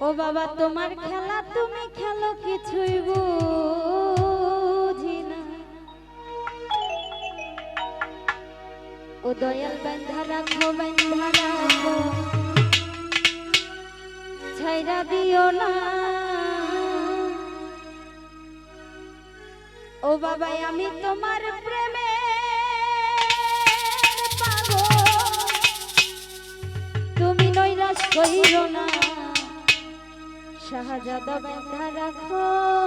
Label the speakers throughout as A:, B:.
A: বাবা, তোমার খেলা তুমি খেলো কিছুই বুঝি না। ও দয়াল বান্ধা রাখো বান্ধা রাখো, ছাইরা দিও না। ও বাবা, আমি তোমার প্রেমে তুমি নৈরাশ কইরো না। শাহজাদা বান্ধা রাখো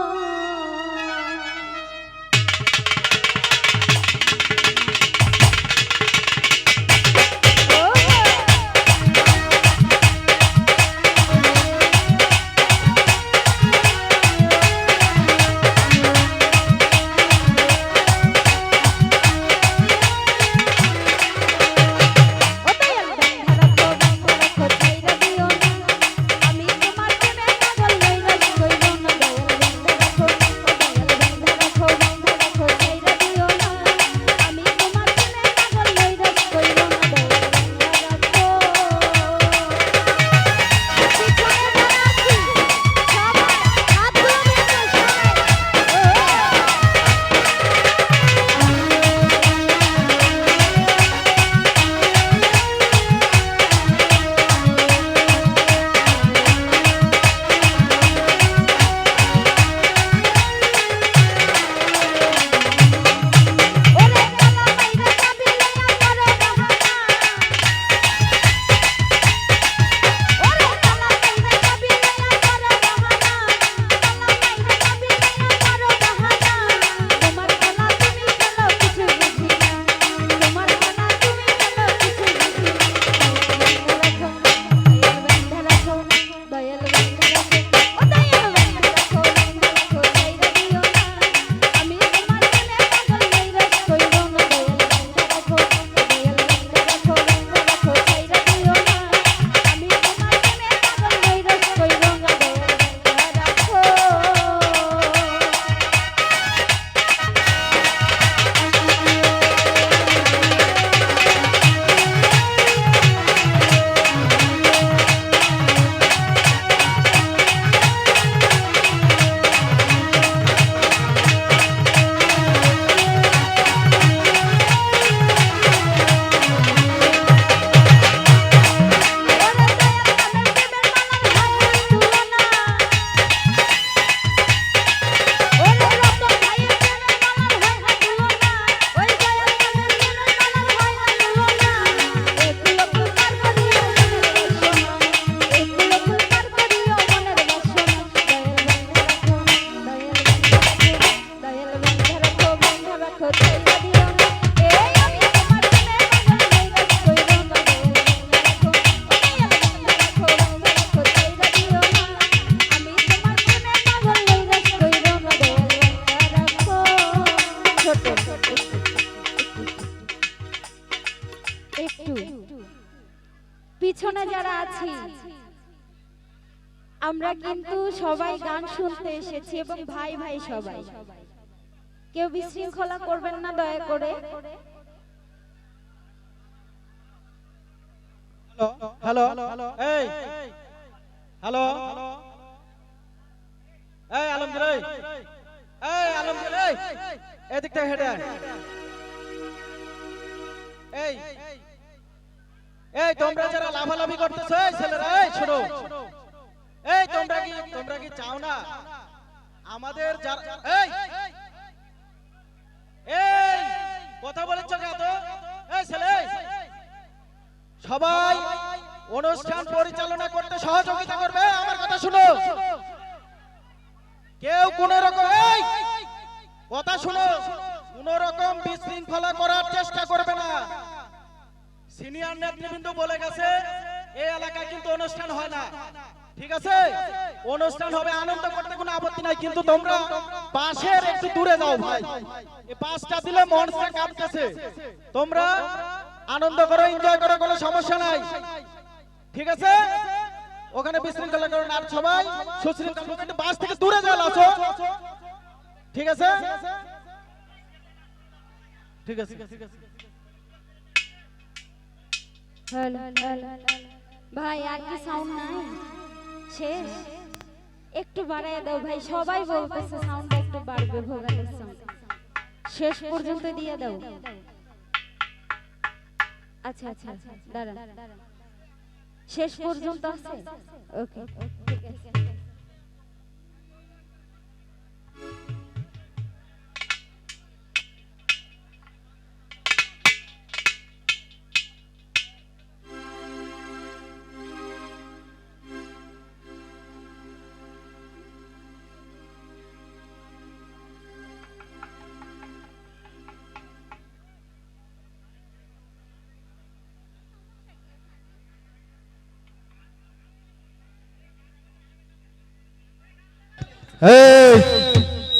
A: পিছনে যারা আছি, আমরা কিন্তু সবাই গান শুনতে এসেছি এবং ভাই ভাই সবাই। কেউ বিশৃঙ্খলা করবেন না, দয়া করে।
B: হ্যালো এই হ্যালো, এই, আলমগীর এই আলমগীর, এই। এদিক থেকে হেঁটে। এই এই, তোমরা যারা লাফালাফি করতেছো, এই ছেলেরা, এই শোনো এই, তোমরা কি তোমরা কি চাও না? আমাদের যারা, এই এই, কথা বলেছ কেন তো? এই ছেলে সবাই অনুষ্ঠান পরিচালনা করতে সহযোগিতা করবে, আমার কথা শুনো। কেউ কোন রকম, এই কথা শুনো, কোন রকম বিশৃঙ্খলা করার চেষ্টা করবে না। সিনিয়র নেতৃবৃন্দ বলে গেছে, এই এলাকায় কিন্তু অনুষ্ঠান হয় না। ঠিক আছে? অনুষ্ঠান হবে আনন্দ করতে, কোনো আপত্তি নাই। কিন্তু তোমরা পাশের একটু দূরে যাও ভাই। এই পাঁচটা দিলে মনটা কাঁপতেছে। তোমরা আনন্দ করো এনজয় করো, কোনো সমস্যা নাই। ঠিক আছে? ওখানে বিশৃঙ্খলা করো না আর সবাই সুশৃঙ্খল বাস থেকে দূরে যাও। ঠিক আছে? ঠিক আছে
A: ভাই আর কি সাউন্ড নাই? শেষ? একটু বাড়ায় দাও ভাই সবাই বলতেছে সাউন্ড একটু বাড়বে ভোগালের সাউন্ড শেষ পর্যন্ত দিয়ে দাও। আচ্ছা আচ্ছা আচ্ছা দাঁড়া শেষ পর্যন্ত আছে? ওকে। ঠিক আছে।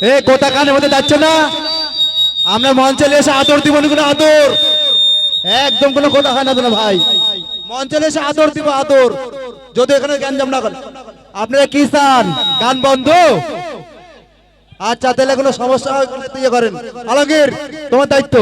C: এই কোথা কানের মধ্যে যাচ্ছে না? আমরা মঞ্চে এসে আদর দিব না কোনো আদর। একদম কোনো কথা হয় না তো ভাই। মঞ্চে এসে আদর দিব, আদর। যদি এখানে গান জাম না করেন আপনারা কি চান? গান বন্ধ? আচ্ছা তাহলে কোনো সমস্যা হয় ইয়ে করেন। আলমগীর, তোমার দায়িত্ব।